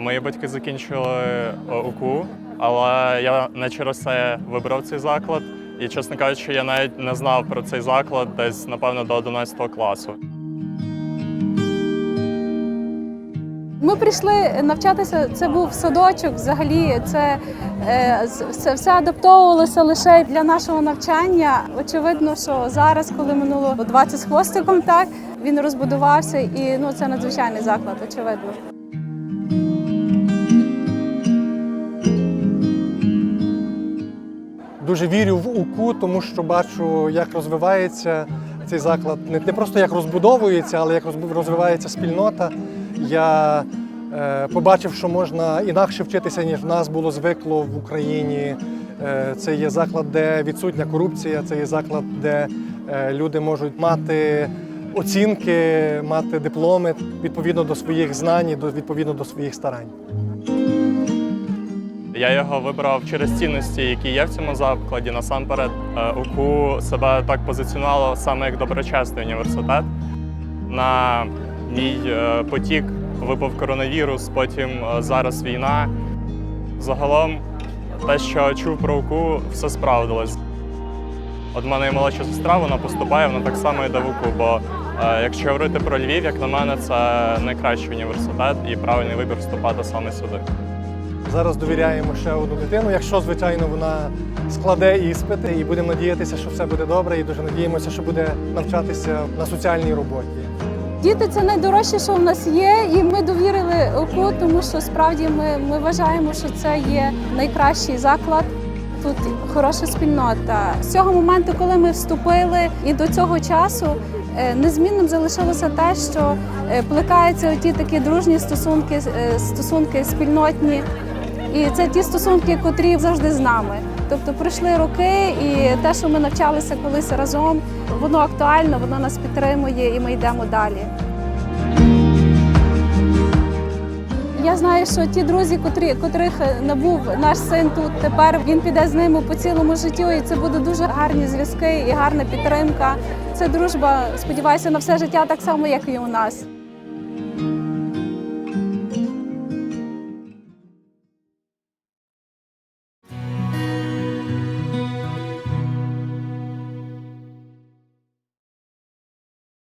Мої батьки закінчили е, УКУ, але я не через це вибрав цей заклад. І, чесно кажучи, я навіть не знав про цей заклад десь, напевно, до 11 класу. Ми прийшли навчатися. Це був садочок. Взагалі, це е, все, все адаптовувалося лише для нашого навчання. Очевидно, що зараз, коли минуло 20 з хвостиком, так він розбудувався, і ну це надзвичайний заклад, очевидно. Дуже вірю в УКУ, тому що бачу, як розвивається цей заклад. Не, просто як розбудовується, але як розвивається спільнота. Я е, побачив, що можна інакше вчитися, ніж в нас було звикло в Україні. Е, це є заклад, де відсутня корупція, це є заклад, де е, люди можуть мати оцінки, мати дипломи відповідно до своїх знань, до, відповідно до своїх старань. Я його вибрав через цінності, які є в цьому закладі. Насамперед, е, УКУ себе так позиціонувало саме як доброчесний університет. На мій е, потік випав коронавірус, потім е, зараз війна. Загалом, те, що чув про УКУ, все справдилось. От в мене є молодша сестра, вона поступає, вона так само йде в УКУ. Бо якщо говорити про Львів, як на мене, це найкращий університет і правильний вибір вступати саме сюди. Зараз довіряємо ще одну дитину, якщо, звичайно, вона складе іспити, і будемо надіятися, що все буде добре, і дуже надіємося, що буде навчатися на соціальній роботі. Діти це найдорожче, що в нас є, і ми довірили ОКУ, тому що справді ми, ми вважаємо, що це є найкращий заклад. Тут хороша спільнота. З цього моменту, коли ми вступили, і до цього часу е, незмінним залишилося те, що е, плекаються ті такі дружні стосунки, е, стосунки спільнотні. І це ті стосунки, котрі завжди з нами. Тобто пройшли роки, і те, що ми навчалися колись разом, воно актуально, воно нас підтримує, і ми йдемо далі. Я знаю, що ті друзі, котрі, котрих набув наш син тут, тепер він піде з ними по цілому життю, і це буде дуже гарні зв'язки і гарна підтримка. Це дружба, сподіваюся, на все життя так само, як і у нас.